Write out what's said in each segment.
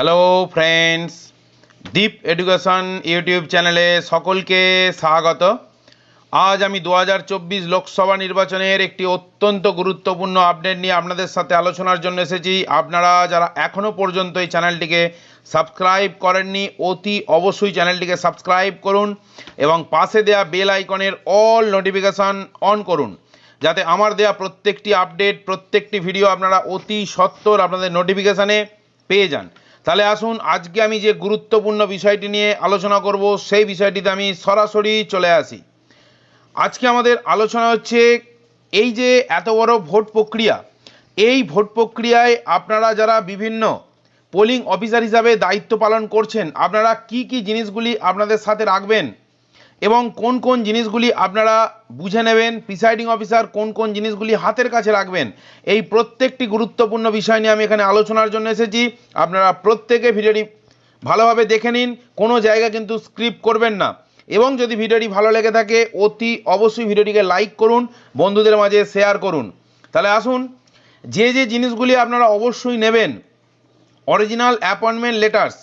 Hello friends deep education YouTube চ্যানেলে সকলকে স্বাগত। আজ আমি দু হাজার চব্বিশ লোকসভা নির্বাচনের একটি অত্যন্ত গুরুত্বপূর্ণ আপডেট নিয়ে আপনাদের সাথে আলোচনার জন্য এসেছি। আপনারা যারা এখনও পর্যন্ত এই চ্যানেলটিকে সাবস্ক্রাইব করেননি, অতি অবশ্যই চ্যানেলটিকে সাবস্ক্রাইব করুন এবং পাশে দেওয়া বেল আইকনের অল নোটিফিকেশান অন করুন। যাতে আমার দেওয়া প্রত্যেকটি আপডেট প্রত্যেকটি ভিডিও আপনারা অতি সত্বর আপনাদের নোটিফিকেশানে পেয়ে যান। তাহলে আসুন, আজকে আমি যে গুরুত্বপূর্ণ বিষয়টি নিয়ে আলোচনা করব, সেই বিষয়টিতে আমি সরাসরি চলে আসি। আজকে আমাদের আলোচনা হচ্ছে, এই যে এত বড় ভোট প্রক্রিয়া, এই ভোট প্রক্রিয়ায় আপনারা যারা বিভিন্ন পোলিং অফিসার হিসাবে দায়িত্ব পালন করছেন, আপনারা কি কি জিনিসগুলি আপনাদের সাথে রাখবেন? এবং কোন কোন জিনিসগুলি আপনারা বুঝে নেবেন প্রিসাইডিং অফিসার কোন কোন জিনিসগুলি হাতের কাছে রাখবেন, এই প্রত্যেকটি গুরুত্বপূর্ণ বিষয় নিয়ে আমি এখানে আলোচনার জন্য এসেছি। আপনারা প্রত্যেকে ভিডিওটি ভালোভাবে দেখে নিন, কোনো জায়গা কিন্তু স্ক্রিপ্ট করবেন না। এবং যদি ভিডিওটি ভালো লেগে থাকে, অতি অবশ্যই ভিডিওটিকে লাইক করুন, বন্ধুদের মাঝে শেয়ার করুন। তাহলে আসুন, যে যে জিনিসগুলি আপনারা অবশ্যই নেবেন অরিজিনাল অ্যাপয়েন্টমেন্ট লেটার্স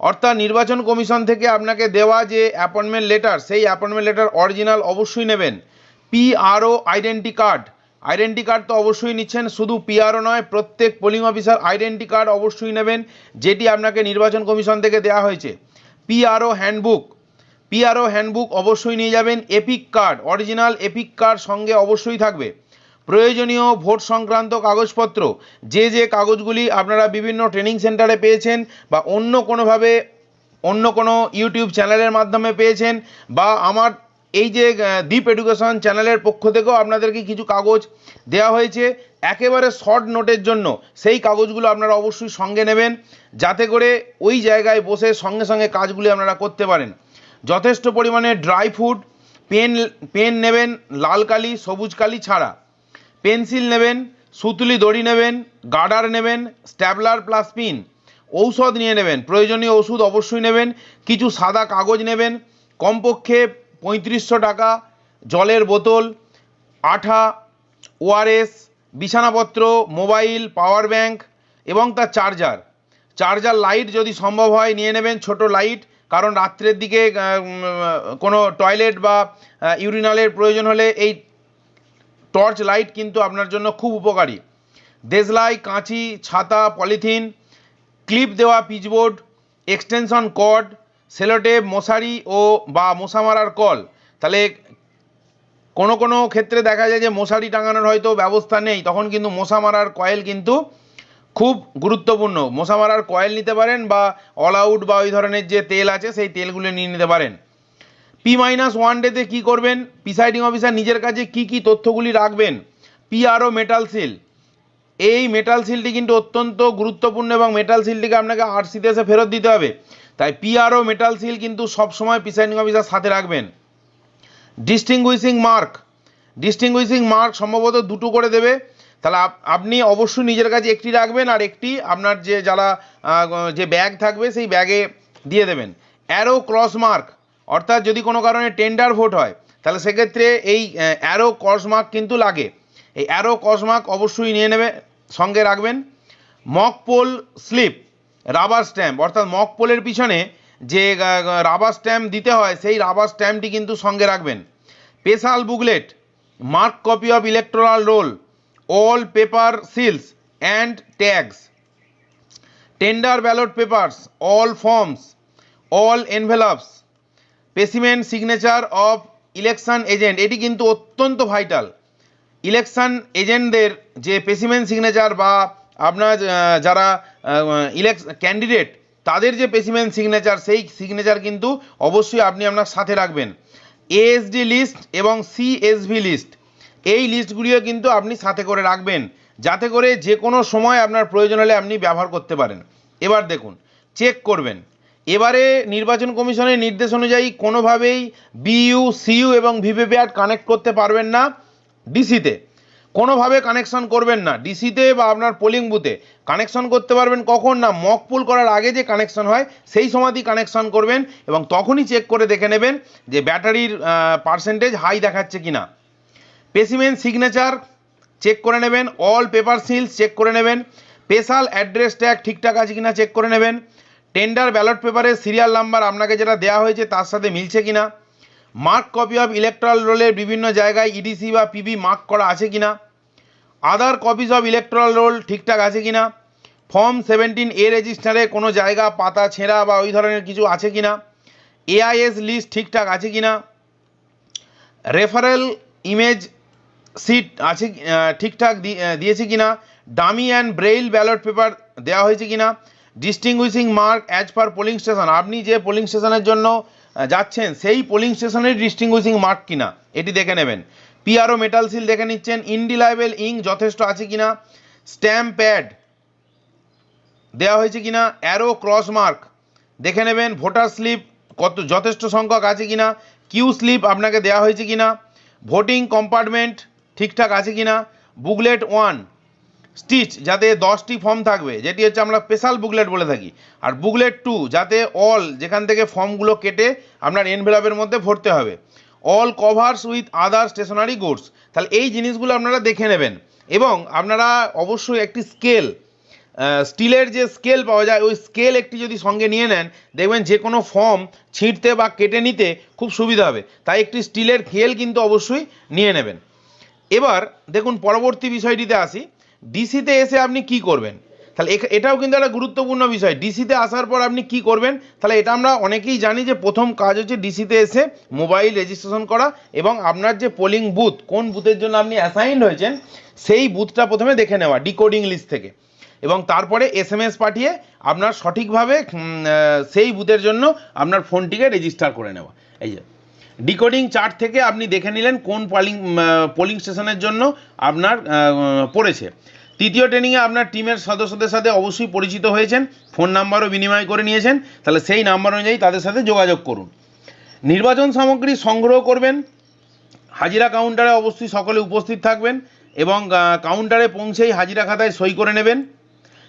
অর্থাৎ নির্বাচন কমিশন থেকে আপনাকে দেওয়া যে অ্যাপয়েন্টমেন্ট লেটার সেই অ্যাপয়েন্টমেন্ট লেটার অরিজিনাল অবশ্যই নেবেন। PRO identity card identity card তো অবশ্যই নিচ্ছেন, শুধু পিআরও নয়, প্রত্যেক পোলিং অফিসার আইডেন্টি কার্ড অবশ্যই নেবেন, যেটি আপনাকে নির্বাচন কমিশন থেকে দেওয়া হয়েছে। পিআরও হ্যান্ডবুক পিআরও হ্যান্ডবুক অবশ্যই নিয়ে যাবেন EPIC card original EPIC card সঙ্গে অবশ্যই থাকবে। প্রয়োজনীয় ভোট সংক্রান্ত কাগজপত্র। যে যে কাগজগুলি আপনারা বিভিন্ন ট্রেনিং সেন্টারে পেয়েছেন বা অন্য কোনোভাবে অন্য কোনো ইউটিউব চ্যানেলের মাধ্যমে পেয়েছেন বা আমার এই যে ডিপ এডুকেশন চ্যানেলের পক্ষ থেকেও আপনাদেরকে কিছু কাগজ দেওয়া হয়েছে। একেবারে শর্ট নোটের জন্য সেই কাগজগুলো আপনারা অবশ্যই সঙ্গে নেবেন যাতে করে ওই জায়গায় বসে সঙ্গে সঙ্গে কাজগুলি আপনারা করতে পারেন। যথেষ্ট পরিমাণে ড্রাই ফ্রুট পেন পেন নেবেন, লাল কালি, সবুজ কালি ছাড়া। পেন্সিল নেবেন, সুতুলি দড়ি নেবেন গার্ডার নেবেন, স্ট্যাবলার প্লাস পিন, ঔষধ নিয়ে নেবেন, প্রয়োজনীয় ওষুধ অবশ্যই নেবেন, কিছু সাদা কাগজ নেবেন, কমপক্ষে পঁয়ত্রিশশো টাকা, জলের বোতল, আঠা, ওআরএস, বিছানাপত্র, মোবাইল, পাওয়ার ব্যাংক এবং তার চার্জার। চার্জার লাইট যদি সম্ভব হয় নিয়ে নেবেন ছোট লাইট, কারণ রাত্রের দিকে কোনো টয়লেট বা ইউরিনালের প্রয়োজন হলে এই টর্চ লাইট কিন্তু আপনার জন্য খুব উপকারী। দেশলাই কাঁচি, ছাতা, পলিথিন, ক্লিপ দেওয়া পিচবোর্ড, এক্সটেনশন কর্ড, সেলোটেপ, মশারি ও বা মশা মারার কল। তাহলে কোনো কোনো ক্ষেত্রে দেখা যায় যে মশারি টাঙানোর হয়তো ব্যবস্থা নেই, তখন কিন্তু মশা মারার কয়েল কিন্তু খুব গুরুত্বপূর্ণ। মশা মারার কয়েল নিতে পারেন বা অল আউট বা ওই ধরনের যে তেল আছে, সেই তেলগুলো নিয়ে নিতে পারেন। পি মাইনাস ওয়ান ডেতে কী করবেন? প্রিসাইডিং অফিসার নিজের কাছে কি কি তথ্যগুলি রাখবেন? পিআরও মেটাল সিল এই মেটাল সিলটি কিন্তু অত্যন্ত গুরুত্বপূর্ণ এবং মেটাল সিলটিকে আপনাকে আরসিতে এসে ফেরত দিতে হবে। তাই পিআরও মেটাল সিল কিন্তু সবসময় প্রিসাইডিং অফিসার সাথে রাখবেন। ডিস্টিংগুইশিং মার্ক ডিস্টিংগুইশিং মার্ক সম্ভবত দুটো করে দেবে। তাহলে আপ- আপনি অবশ্যই নিজের কাছে একটি রাখবেন আর একটি আপনার যে যারা যে ব্যাগ থাকবে সেই ব্যাগে দিয়ে দেবেন। অ্যারো ক্রস মার্ক অর্থাৎ যদি কোনো কারণে টেন্ডার ভোট হয়, তাহলে সেক্ষেত্রে এই অ্যারো ক্রস মার্ক কিন্তু লাগে। এই অ্যারো ক্রস মার্ক অবশ্যই নিয়ে নেবে, সঙ্গে রাখবেন। Mock poll slip rubber stamp অর্থাৎ মক পোলের পিছনে যে রাবার স্ট্যাম্প দিতে হয়, সেই রাবার স্ট্যাম্পটি কিন্তু সঙ্গে রাখবেন। Special booklet mark copy of electoral roll all paper seals and tags tender ballot papers all forms all envelopes specimen signature of election agent এটি কিন্তু অত্যন্ত ভাইটাল ইলেকশন এজেন্টদের যে স্পেসিমেন সিগনেচার বা আপনার যারা ইলেকশ ক্যান্ডিডেট তাদের যে স্পেসিমেন সিগনেচার সেই সিগনেচার কিন্তু অবশ্যই আপনি আপনার সাথে রাখবেন। এএসডি লিস্ট এবং সিএসভি লিস্ট এই লিস্টগুলিও কিন্তু আপনি সাথে করে রাখবেন, যাতে করে যে কোনো সময় আপনার প্রয়োজন হলে আপনি ব্যবহার করতে পারেন। এবার দেখুন চেক করবেন। এবারে নির্বাচন কমিশনের নির্দেশ অনুযায়ী কোনোভাবেই বিইউ, সিইউ এবং ভিভিপ্যাট কানেক্ট করতে পারবেন না ডিসিতে। কোনোভাবে কানেকশন করবেন না। ডিসিতে বা আপনার পোলিং বুথে কানেকশন করতে পারবেন কখন না, মক পুল করার আগে যে কানেকশন হয়, সেই সময়তেই কানেকশন করবেন এবং তখনই চেক করে দেখে নেবেন যে ব্যাটারির পার্সেন্টেজ হাই দেখাচ্ছে কিনা। স্পেসিমেন সিগনেচার চেক করে নেবেন অল পেপার সিলস চেক করে নেবেন স্পেশাল অ্যাড্রেস ট্যাগ ঠিকঠাক আছে কিনা চেক করে নেবেন টেন্ডার ব্যালট পেপারের সিরিয়াল নাম্বার আপনাকে যেটা দেওয়া হয়েছে তার সাথে মিলছে কিনা? মার্ক কপি অফ ইলেকট্রাল রোলের বিভিন্ন জায়গায় ইডিসি বা পিবি মার্ক করা আছে কিনা? Other copies of electoral roll ঠিকঠাক আছে কিনা? ফর্ম সেভেন্টিন এ রেজিস্টারে কোনো জায়গা, পাতা, ছেঁড়া বা ওই ধরনের কিছু আছে কিনা? এআইএস লিস্ট ঠিকঠাক আছে কিনা? রেফারেল ইমেজ সিট আছে ঠিকঠাক দিয়েছে কিনা? Dummy and braille ballot paper দেওয়া হয়েছে কিনা? Distinguishing mark as per polling station আপনি যে পোলিং স্টেশনের জন্য যাচ্ছেন, সেই পোলিং স্টেশনের ডিস্টিংগুইশিং মার্ক কিনা, এটি দেখে নেবেন। পিআরও মেটাল সিল দেখে নিচ্ছেন ইনডিলাইবেল ইং যথেষ্ট আছে কিনা স্ট্যাম্প প্যাড দেওয়া হয়েছে কিনা অ্যারো ক্রস মার্ক দেখে নেবেন ভোটার স্লিপ কত, যথেষ্ট সংখ্যক আছে কিনা কিউ স্লিপ আপনাকে দেওয়া হয়েছে কিনা ভোটিং কম্পার্টমেন্ট ঠিকঠাক আছে কিনা বুকলেট ওয়ান স্টিচ, যাতে দশটি ফর্ম থাকবে, যেটি হচ্ছে আমরা স্পেশাল বুকলেট বলে থাকি। আর বুকলেট টু যাতে অল যেখান থেকে ফর্মগুলো কেটে আপনার এনভেলপের মধ্যে ভরতে হবে। All covers with other stationery goods তাহলে এই জিনিসগুলো আপনারা দেখে নেবেন। এবং আপনারা অবশ্যই একটি স্কেল স্টিলের যে স্কেল পাওয়া যায়, ওই স্কেল একটি যদি সঙ্গে নিয়ে নেন, দেখবেন যে কোনো ফর্ম ছিঁড়তে বা কেটে নিতে খুব সুবিধা হবে। তাই একটি স্টিলের খেল কিন্তু অবশ্যই নিয়ে নেবেন। এবার দেখুন, পরবর্তী বিষয়টিতে আসি। ডিসিতে এসে আপনি কি করবেন? তাহলে এটাও কিন্তু একটা গুরুত্বপূর্ণ বিষয়। ডিসিতে আসার পর আপনি কি করবেন? তাহলে এটা আমরা অনেকেই জানি যে প্রথম কাজ হচ্ছে ডিসিতে এসে মোবাইল রেজিস্ট্রেশন করা এবং আপনার যে পোলিং বুথ কোন বুথের জন্য আপনি অ্যাসাইন্ড হয়েছেন, সেই বুথটা প্রথমে দেখে নেওয়া ডিকোডিং লিস্ট থেকে। এবং তারপরে এস এম এস পাঠিয়ে আপনার সঠিকভাবে সেই বুথের জন্য আপনার ফোনটিকে রেজিস্টার করে নেওয়া। এই যে ডিকোডিং চার্ট থেকে আপনি দেখে নিলেন কোন পোলিং পোলিং স্টেশনের জন্য আপনার পড়েছে। তৃতীয় ট্রেনিংয়ে আপনার টিমের সদস্যদের সাথে অবশ্যই পরিচিত হয়েছেন ফোন নাম্বারও বিনিময় করে নিয়েছেন, তাহলে সেই নাম্বার অনুযায়ী তাদের সাথে যোগাযোগ করুন। নির্বাচন সামগ্রী সংগ্রহ করবেন, হাজিরা কাউন্টারে অবশ্যই সকলে উপস্থিত থাকবেন এবং কাউন্টারে পৌঁছেই হাজিরা খাতায় সই করে নেবেন।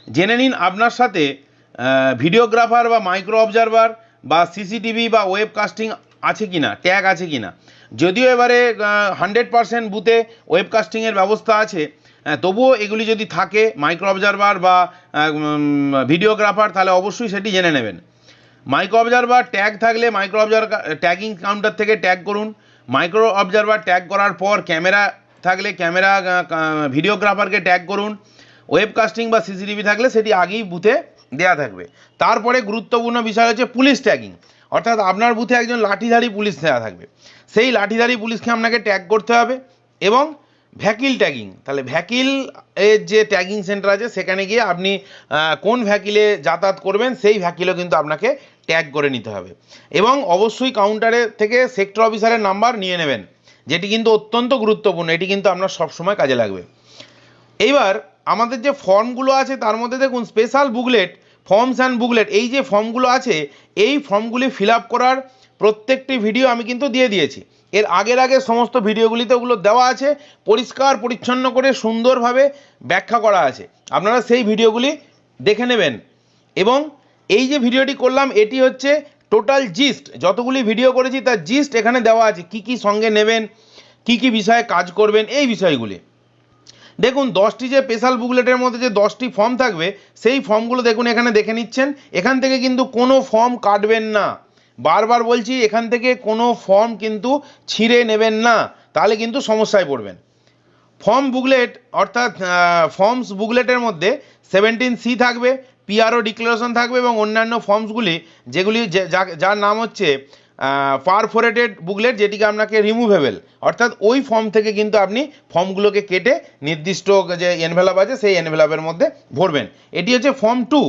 জেনে নিন আপনার সাথে ভিডিওগ্রাফার বা মাইক্রো অবজারভার বা সিসিটিভি বা ওয়েব আছে কিনা ট্যাগ আছে কিনা। যদিও এবারে হান্ড্রেড পারসেন্ট বুথে ওয়েব কাস্টিংয়ের ব্যবস্থা আছে তবুও এগুলি যদি থাকে মাইক্রো অবজারভার বা ভিডিওগ্রাফার তাহলে অবশ্যই সেটি জেনে নেবেন। মাইক্রো অবজারভার ট্যাগ থাকলে মাইক্রো অবজার ট্যাগিং কাউন্টার থেকে ট্যাগ করুন। মাইক্রো অবজারভার ট্যাগ করার পর ক্যামেরা থাকলে ক্যামেরা ভিডিওগ্রাফারকে ট্যাগ করুন। ওয়েবকাস্টিং বা সিসিটিভি থাকলে সেটি আগেই বুথে দেয়া থাকবে। তারপরে গুরুত্বপূর্ণ বিষয় হচ্ছে পুলিশ ট্যাগিং অর্থাৎ আপনার বুথে একজন লাঠিধারী পুলিশ দেওয়া থাকবে। সেই লাঠিধারী পুলিশকে আপনাকে ট্যাগ করতে হবে এবং ভ্যাকিল ট্যাগিং তাহলে ভ্যাকিল এর যে ট্যাগিং সেন্টার আছে, সেখানে গিয়ে আপনি কোন ভ্যাকিলে যাতায়াত করবেন, সেই ভ্যাকিলও কিন্তু আপনাকে ট্যাগ করে নিতে হবে। এবং অবশ্যই কাউন্টারে থেকে সেক্টর অফিসারের নাম্বার নিয়ে নেবেন, যেটি কিন্তু অত্যন্ত গুরুত্বপূর্ণ। এটি কিন্তু আপনার সবসময় কাজে লাগবে। এইবার আমাদের যে ফর্মগুলো আছে, তার মধ্যে দেখুন special booklet forms and booklet এই যে ফর্মগুলো আছে, এই ফর্মগুলি ফিল করার প্রত্যেকটি ভিডিও আমি কিন্তু দিয়ে দিয়েছি। এর আগের আগে সমস্ত ভিডিওগুলিতে ওগুলো দেওয়া আছে, পরিষ্কার, পরিচ্ছন্ন করে, সুন্দরভাবে ব্যাখ্যা করা আছে। আপনারা সেই ভিডিওগুলি দেখে নেবেন। এবং এই যে ভিডিওটি করলাম, এটি হচ্ছে টোটাল জিস্ট যতগুলি ভিডিও করেছি, তার জিস্ট এখানে দেওয়া আছে। কি কি সঙ্গে নেবেন, কি কি বিষয়ে কাজ করবেন, এই বিষয়গুলি। দেখুন, দশটি যে স্পেশাল বুকলেটের মধ্যে যে দশটি ফর্ম থাকবে, সেই ফর্মগুলো দেখুন, এখানে দেখে নিচ্ছেন। এখান থেকে কিন্তু কোনো ফর্ম কাটবেন না। বারবার বলছি, এখান থেকে কোনো ফর্ম কিন্তু ছিঁড়ে নেবেন না। তাহলে কিন্তু সমস্যায় পড়বেন। ফর্ম বুকলেট অর্থাৎ ফর্মস বুকলেটের মধ্যে সেভেন্টিন সি থাকবে পিআরও ডিক্লারেশন থাকবে এবং অন্যান্য ফর্মসগুলি যেগুলি যার নাম হচ্ছে পারফোরেটেড বুকলেট যেটিকে আপনাকে রিমুভেবল অর্থাৎ ওই ফর্ম থেকে কিন্তু আপনি ফর্মগুলোকে কেটে নির্দিষ্ট যে এনভেলাপ আছে সেই এনভেলাপের মধ্যে ভরবেন। এটি হচ্ছে ফর্ম টু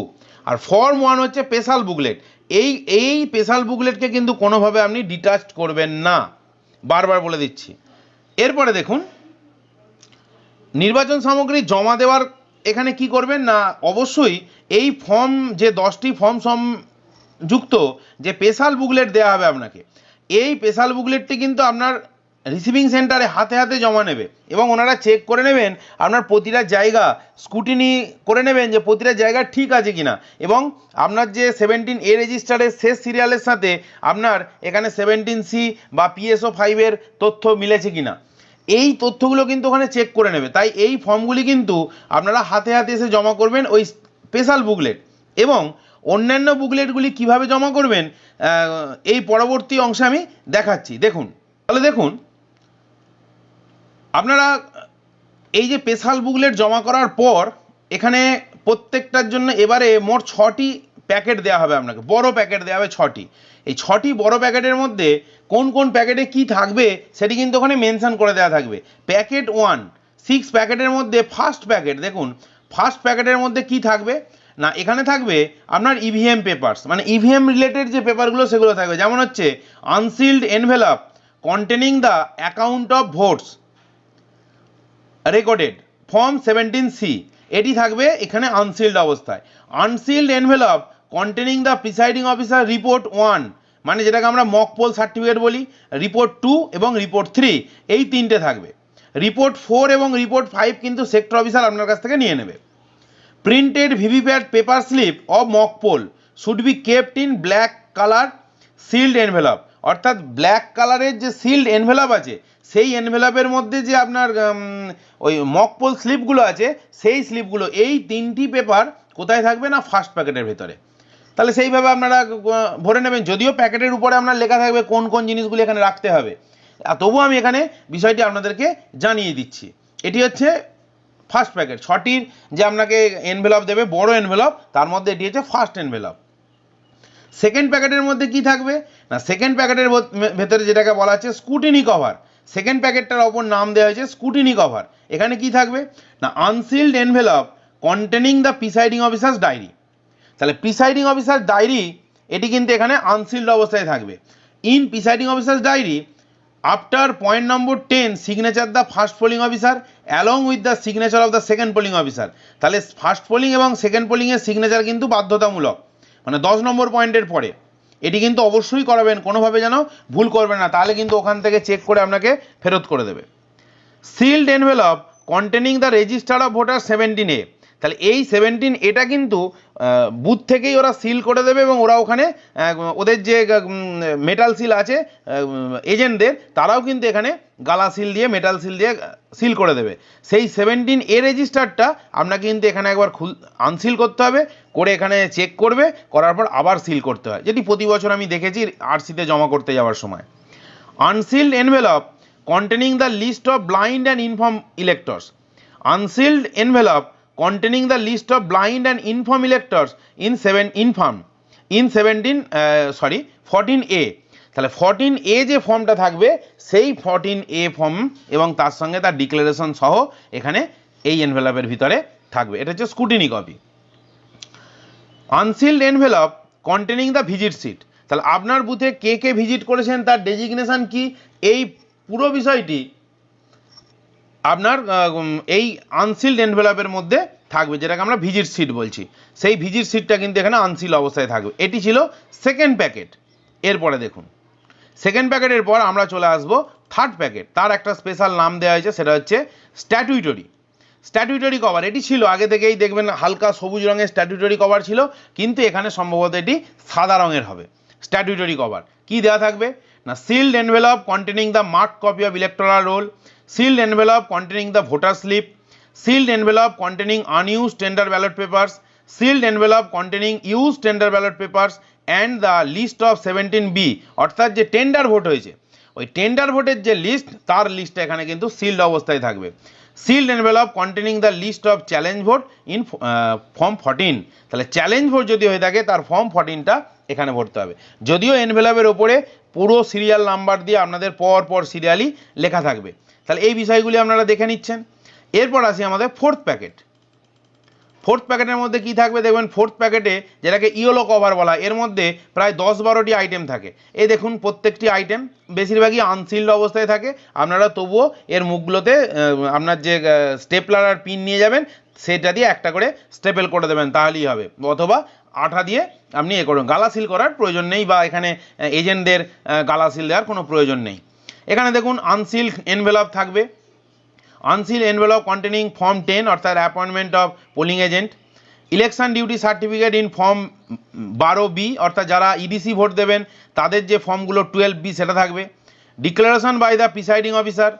আর ফর্ম ওয়ান হচ্ছে স্পেশাল বুকলেট এই এই স্পেশাল বুকলেটকে কিন্তু কোনোভাবে আপনি ডিটাচড করবেন না। বারবার বলে দিচ্ছি। এরপরে দেখুন, নির্বাচন সামগ্রী জমা দেওয়ার এখানে কি করবেন না? অবশ্যই এই ফর্ম যে দশটি ফর্ম সম যুক্ত যে স্পেশাল বুকলেট দেওয়া হবে আপনাকে। এই স্পেশাল বুকলেটটি কিন্তু আপনার রিসিভিং সেন্টারে হাতে হাতে জমা নেবে এবং ওনারা চেক করে নেবেন আপনার প্রতিটা জায়গা স্কুটিনি করে নেবেন যে প্রতিটা জায়গা ঠিক আছে কিনা। এবং আপনার যে সেভেন্টিন এ রেজিস্টারের শেষ সিরিয়ালের সাথে আপনার এখানে সেভেন্টিন সি বা পিএসও ফাইভের তথ্য মিলেছে কিনা। এই তথ্যগুলো কিন্তু ওখানে চেক করে নেবে। তাই এই ফর্মগুলি কিন্তু আপনারা হাতে হাতে এসে জমা করবেন ওই স্পেশাল বুকলেট। এবং অন্যান্য বুকলেটগুলি কীভাবে জমা করবেন এই পরবর্তী অংশে আমি দেখাচ্ছি। দেখুন, তাহলে দেখুন, আপনারা এই যে স্পেশাল বুকলেট জমা করার পর, এখানে প্রত্যেকটার জন্য এবারে মোট ছটি প্যাকেট দেওয়া হবে আপনাকে, বড় প্যাকেট দেওয়া হবে ছটি। এই ছটি বড় প্যাকেটের মধ্যে কোন কোন প্যাকেটে কি থাকবে, সেটি কিন্তু ওখানে মেনশন করে দেওয়া থাকবে। প্যাকেট ওয়ান সিক্স প্যাকেটের মধ্যে ফার্স্ট প্যাকেট দেখুন ফার্স্ট প্যাকেটের মধ্যে কি থাকবে? না, এখানে থাকবে আপনার E ইভিএম পেপারস মানে ইভিএম রিলেটেড যে পেপারগুলো সেগুলো থাকবে। যেমন হচ্ছে unsealed envelope containing the account of votes recorded form seventeen C এটি থাকবে এখানে আনসিল্ড অবস্থায়। Unsealed envelope containing the presiding officer report one মানে যেটাকে আমরা মক পোল সার্টিফিকেট বলি রিপোর্ট টু এবং রিপোর্ট থ্রি এই তিনটে থাকবে। রিপোর্ট ফোর এবং রিপোর্ট ফাইভ কিন্তু সেক্টর অফিসার আপনার কাছ থেকে নিয়ে নেবে। Printed VVPAT paper slip of mock poll should be in black colour sealed envelope অর্থাৎ ব্ল্যাক কালারের যে সিল্ড এনভেলপ আছে, সেই এনভেলপের মধ্যে যে আপনার ওই মক পোল স্লিপগুলো আছে, সেই স্লিপগুলো এই তিনটি পেপার কোথায় থাকবে না ফার্স্ট প্যাকেটের ভেতরে? তাহলে সেইভাবে আপনারা ভরে নেবেন। যদিও প্যাকেটের উপরে আপনার লেখা থাকবে কোন কোন জিনিসগুলি এখানে রাখতে হবে। তবুও আমি এখানে বিষয়টি আপনাদেরকে জানিয়ে দিচ্ছি। এটি হচ্ছে ফার্স্ট প্যাকেট ছটির যে আপনাকে এনভেলপ দেবে, বড় এনভেলপ তার মধ্যে এটি হচ্ছে ফার্স্ট এনভেলপ সেকেন্ড প্যাকেটের মধ্যে কি থাকবে? না সেকেন্ড প্যাকেটের ভেতরে যেটাকে বলা হচ্ছে স্কুটিনি কভার সেকেন্ড প্যাকেটটার ওপর নাম দেওয়া হয়েছে স্কুটিনি কভার এখানে কি থাকবে? না unsealed envelope containing the presiding officer's diary তাহলে প্রিসাইডিং অফিসার ডায়েরি এটি কিন্তু এখানে আনসিল্ড অবস্থায় থাকবে। In presiding officer's diary after point number ten signature the first polling officer along with the signature of the second polling officer তাহলে first polling এবং second পোলিংয়ের signature কিন্তু বাধ্যতামূলক। মানে দশ নম্বর পয়েন্টের পরে। এটি কিন্তু অবশ্যই করাবেন, কোনোভাবে যেন ভুল করবেন না। তাহলে কিন্তু ওখান থেকে চেক করে আপনাকে ফেরত করে দেবে। Sealed envelope containing the register of voter seventeen A তাহলে এই সেভেন্টিন এটা কিন্তু বুথ থেকেই ওরা সিল করে দেবে এবং ওরা ওখানে ওদের যে মেটাল সিল আছে এজেন্টদের তারাও কিন্তু এখানে গালা সিল দিয়ে মেটাল সিল দিয়ে সিল করে দেবে। সেই সেভেন্টিন এ রেজিস্টারটা আপনাকে কিন্তু এখানে একবার খুল আনসিল করতে হবে, করে এখানে চেক করবে, করার পর আবার সিল করতে হয়। যেটি প্রতি বছর আমি দেখেছি আরসিতে জমা করতে যাওয়ার সময়। Unsealed envelope containing the list of blind and infirm electors unsealed envelope containing the list of blind and infirm electors in seven infirm in 17 uh, sorry 14 a. তাহলে ফোরটিন এ যে ফর্মটা থাকবে সেই ফোরটিন এ ফর্ম এবং তার সঙ্গে তার declaration সহ এখানে এই এনভেলপের ভিতরে থাকবে। এটা হচ্ছে scrutiny copy unsealed envelope containing the visit sheet তাহলে আপনার বুথে কে কে ভিজিট করেছেন তার ডেজিগনেশন কি? এই পুরো বিষয়টি আপনার এই আনসিল্ড এনভেলপের মধ্যে থাকবে, যেটাকে আমরা ভিজিট সিট বলছি। সেই ভিজিট সিটটা কিন্তু এখানে আনসিল অবস্থায় থাকবে। এটি ছিল সেকেন্ড প্যাকেট এরপরে দেখুন। সেকেন্ড প্যাকেটের পর আমরা চলে আসব থার্ড প্যাকেট তার একটা স্পেশাল নাম দেওয়া হয়েছে, সেটা হচ্ছে স্ট্যাটুইটরি স্ট্যাটুইটরি কভার এটি ছিল, আগে থেকেই দেখবেন হালকা সবুজ রঙের স্ট্যাটুইটরি কভার ছিল, কিন্তু এখানে সম্ভবত এটি সাদা রঙের হবে। স্ট্যাটুইটরি কভার কি দেওয়া থাকবে? না sealed envelope containing the marked copy of electoral roll envelope containing the voter slip sealed envelope containing unused tender ballot papers sealed envelope containing used tender ballot papers and the list of seventeen B অর্থাৎ যে tender vote হয়েছে। ওই tender ভোটের যে list তার লিস্টটা এখানে কিন্তু সিল্ড অবস্থায় থাকবে। Sealed envelope containing the list of challenge vote in form fourteen তাহলে চ্যালেঞ্জ ভোট যদি হয়ে থাকে, তার ফর্ম ফর্টিনটা এখানে ভরতে হবে। যদিও এনভেলপের ওপরে পুরো সিরিয়াল নাম্বার দিয়ে আপনাদের পর পর সিরিয়ালি লেখা থাকবে। তাহলে এই বিষয়গুলি আপনারা দেখে নিচ্ছেন। এরপর আসি আমাদের ফোর্থ প্যাকেট ফোর্থ প্যাকেটের মধ্যে কি থাকবে দেখবেন? ফোর্থ প্যাকেটে যেটাকে ইয়েলো কভার বলা এর মধ্যে প্রায় দশ বারোটি আইটেম থাকে। এই দেখুন প্রত্যেকটি আইটেম বেশিরভাগই আনসিল্ড অবস্থায় থাকে। আপনারা তবুও এর মুখগুলোতে আপনার যে স্টেপলার আর পিন নিয়ে যাবেন, সেটা দিয়ে একটা করে স্টেপেল করে দেবেন, তাহলেই হবে। অথবা আঠা দিয়ে আপনি এ করুন। গালা সিল করার প্রয়োজন নেই বা এখানে এজেন্টদের গালা সিল দেওয়ার কোনো প্রয়োজন নেই। এখানে দেখুন আনসিল এনভেলপ থাকবে। Unseal envelope containing form ten অর্থাৎ appointment of polling agent election duty certificate in form বারো বি অর্থাৎ যারা ইডিসি ভোট দেবেন, তাদের যে ফর্মগুলো টুয়েলভ বি সেটা থাকবে। Declaration by the presiding officer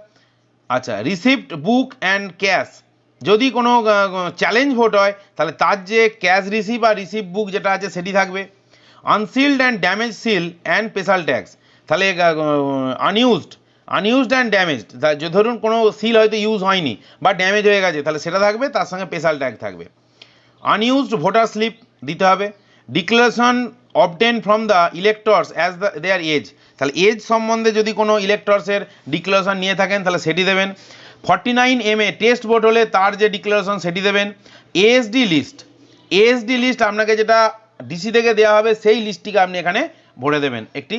আচ্ছা রিসিপ্ট বুক অ্যান্ড ক্যাশ যদি কোনো চ্যালেঞ্জ ভোট হয়, তাহলে তার যে ক্যাশ রিসিভ আর রিসিপ্ট বুক যেটা আছে, সেটি থাকবে। Unsealed and damage seal and special tax তাহলে আনইউজড আনইউজড অ্যান্ড ড্যামেজড যে ধরুন কোনো সিল হয়তো ইউজ হয়নি, বা ড্যামেজ হয়ে গেছে, তাহলে সেটা থাকবে, তার সঙ্গে স্পেশাল ট্যাগ থাকবে। আনইউজড ভোটার স্লিপ দিতে হবে declaration obtain from the electors as the their age তাহলে এজ সম্বন্ধে যদি কোনো ইলেক্টর্সের ডিক্লারেশন নিয়ে থাকেন, তাহলে সেটি দেবেন। Forty nine M A test vote হলে তার যে ডিক্লারেশন সেটি দেবেন। এএসডি লিস্ট এএসডি লিস্ট আপনাকে যেটা ডিসি থেকে দেওয়া হবে, সেই লিস্টটিকে আপনি এখানে ভরে দেবেন। একটি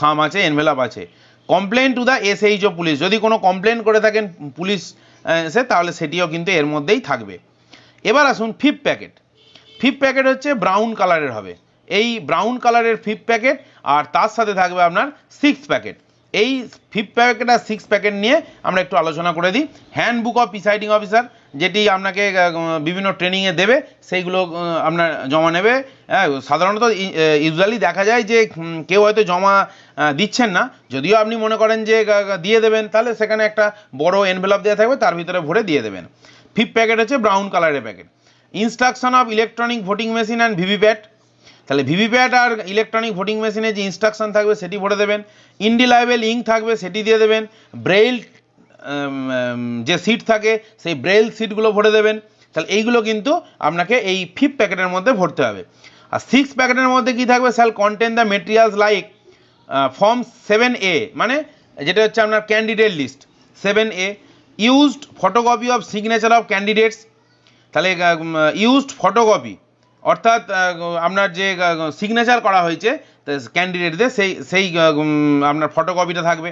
খাম আছে এনভেলাপ আছে। Complain to the SHO police যদি কোনো কমপ্লেন করে থাকেন পুলিশ সে, তাহলে সেটিও কিন্তু এর মধ্যেই থাকবে। এবার আসুন ফিফ প্যাকেট ফিফ প্যাকেট হচ্ছে ব্রাউন কালারের হবে। এই ব্রাউন কালারের ফিফ প্যাকেট আর তার সাথে থাকবে আপনার সিক্স প্যাকেট এই ফিফ প্যাকেট আর সিক্স প্যাকেট নিয়ে আমরা একটু আলোচনা করে দিই। হ্যান্ডবুক অফ প্রিসাইডিং অফিসার যেটি আপনাকে বিভিন্ন ট্রেনিংয়ে দেবে, সেইগুলো আপনার জমা নেবে। হ্যাঁ সাধারণত ইউজুয়ালি দেখা যায় যে কেউ হয়তো জমা দিচ্ছেন না। যদিও আপনি মনে করেন যে দিয়ে দেবেন, তাহলে সেখানে একটা বড় এনভেলপ দেওয়া থাকবে, তার ভিতরে ভরে দিয়ে দেবেন। ফিফ প্যাকেট হচ্ছে ব্রাউন কালারের packet instruction of electronic voting machine and VVPAT তাহলে ভিভিপ্যাট আর ইলেকট্রনিক ভোটিং মেশিনে যে ইনস্ট্রাকশন থাকবে সেটি ভরে দেবেন। ইনডিলাইবেল ইঙ্ক থাকবে, সেটি দিয়ে দেবেন। ব্রেইল যে সিট থাকে, সেই ব্রেইল সিটগুলো ভরে দেবেন। তাহলে এইগুলো কিন্তু আপনাকে এই ফিফ প্যাকেটের মধ্যে ভরতে হবে। আর সিক্স প্যাকেটের মধ্যে কি থাকবে? Shall contain the materials like form seven A মানে যেটা হচ্ছে আপনার candidate list seven A used photocopy of signature of candidates তাহলে ইউজড ফটোকপি অর্থাৎ আপনার যে সিগনেচার করা হয়েছে ক্যান্ডিডেটদের সেই সেই আপনার ফটোকপিটা থাকবে।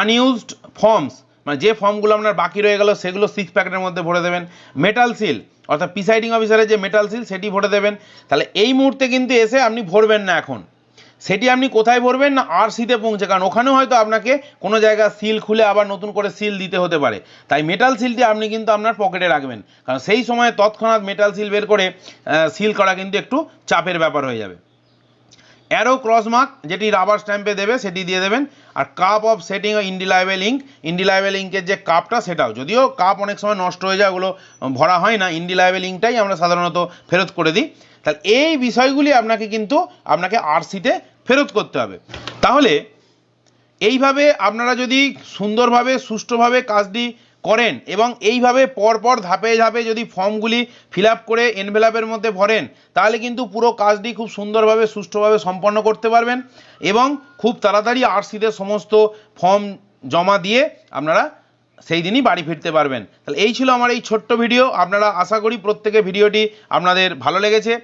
আনইউজড ফর্মস মানে যে ফর্মগুলো আপনার বাকি রয়ে গেল, সেগুলো সিক্স প্যাকেটের মধ্যে ভরে দেবেন। মেটাল সিল অর্থাৎ প্রিসাইডিং অফিসারের যে মেটাল সিল সেটি ভরে দেবেন। তাহলে এই মুহূর্তে কিন্তু এসে আপনি ভরবেন না এখন। সেটি আপনি কোথায় ভরবেন না আর সিতে পৌঁছে, কারণ ওখানেও হয়তো আপনাকে কোনো জায়গা সিল খুলে আবার নতুন করে সিল দিতে হতে পারে। তাই মেটাল সিলটি আপনি কিন্তু আপনার পকেটে রাখবেন। কারণ সেই সময় তৎক্ষণাৎ মেটাল সিল বের করে সিল করা কিন্তু একটু চাপের ব্যাপার হয়ে যাবে। অ্যারো ক্রস মার্ক যেটি রাবার স্ট্যাম্পে দেবে, সেটি দিয়ে দেবেন। আর cup of setting indelible ink indelible ইঙ্কের যে কাপটা সেটাও। যদিও কাপ অনেক সময় নষ্ট হয়ে যায়, ওগুলো ভরা হয় না ইন্ডিলাইবেল ইঙ্কটাই আমরা সাধারণত ফেরত করে দিই। তাহলে এই বিষয়গুলি আপনাকে কিন্তু আপনাকে আরসিতে ফেরত করতে হবে। তাহলে এইভাবে আপনারা যদি সুন্দরভাবে, সুষ্ঠুভাবে কাজটি করেন এবং এইভাবে পরপর ধাপে ধাপে যদি ফর্মগুলি ফিল করে এনভেলাপের মধ্যে ভরেন, তাহলে কিন্তু পুরো কাজটি খুব সুন্দরভাবে, সুষ্ঠুভাবে সম্পন্ন করতে পারবেন এবং খুব তাড়াতাড়ি আরসিতে সমস্ত ফর্ম জমা দিয়ে আপনারা সেই দিনই বাড়ি ফিরতে পারবেন। তাহলে এই ছিল আমার এই ছোট্ট ভিডিও। আপনারা আশা করি প্রত্যেকে ভিডিওটি আপনাদের ভালো লেগেছে।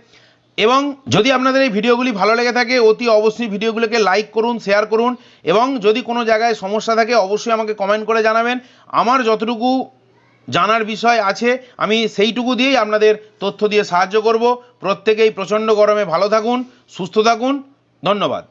এবং যদি আপনাদের এই ভিডিওগুলি ভালো লেগে থাকে, অতি অবশ্যই ভিডিওগুলোকে লাইক করুন, শেয়ার করুন। এবং যদি কোনো জায়গায় সমস্যা থাকে, অবশ্যই আমাকে কমেন্ট করে জানাবেন। আমার যতটুকু জানার বিষয় আছে, আমি সেইটুকু দিয়েই আপনাদের তথ্য দিয়ে সাহায্য করব। প্রত্যেকেই প্রচণ্ড গরমে ভালো থাকুন, সুস্থ থাকুন। ধন্যবাদ।